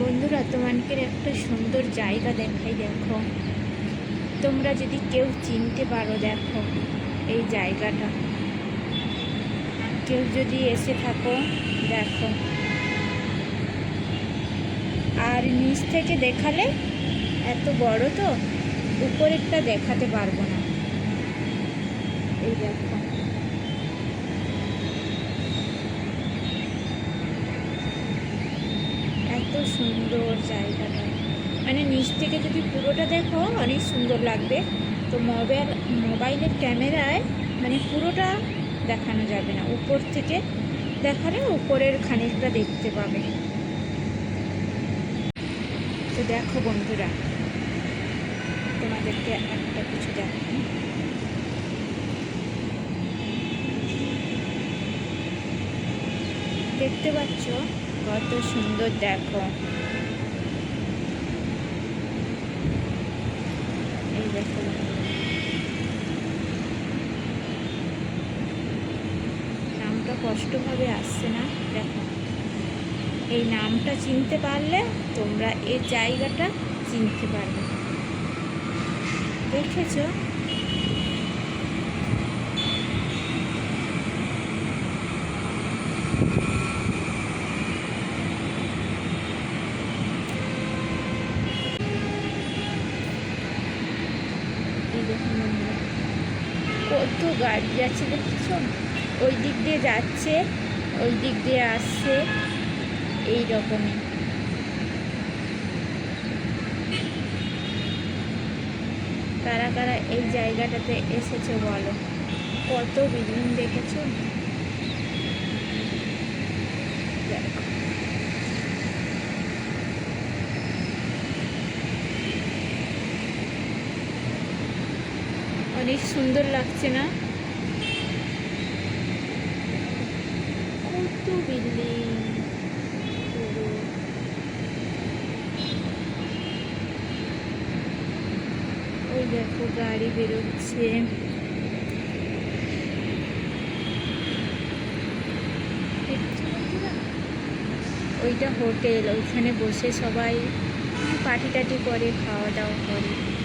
বন্ধুরা তোমাকে একটা সুন্দর জায়গা দেখাই দেখো। তোমরা যদি কেউ চিনতে পারো দেখো এই জায়গাটা। কেউ যদি এসে থাকো দেখো। আর নিচ থেকে দেখালে এত বড় তো, উপরেরটা দেখাতে পারব না। এই দেখো। এত সুন্দর জায়গাটা। মানে নিচ থেকে যদি পুরোটা দেখো, অনেক সুন্দর লাগবে। তো মোবাইল, মোবাইলের ক্যামেরায় মানে পুরোটা দেখানো যাবে না। উপর থেকে দেখালে উপরের খানিকটা দেখতে পাবে। তো দেখো বন্ধুরা, তোমাদেরকে একটা কিছু দেখাই। দেখতে পাচ্ছ? কত সুন্দর, দেখো। এই দেখো। নামটা কষ্টভাবে আসছে না, দেখো। এই নামটা চিনতে পারলে তোমরা এই জায়গাটা চিনতে পারবে। দেখেছ? কত গাড়ি যাচ্ছে দেখছ ওই দিক দিয়ে যাচ্ছে, ওই দিক দিয়ে আসছে এই রকমই কারা কারা এই জায়গাটাতে এসেছে বলো? কত বিল্ডিং দেখেছ দেখো অনেক সুন্দর লাগছে না? কত বিল্ডিং? ওই দেখো, গাড়ি বেরোচ্ছে। ওইটা হোটেল, ওইখানে বসে সবাই পার্টি টাটি করে, খাওয়া দাওয়া করে।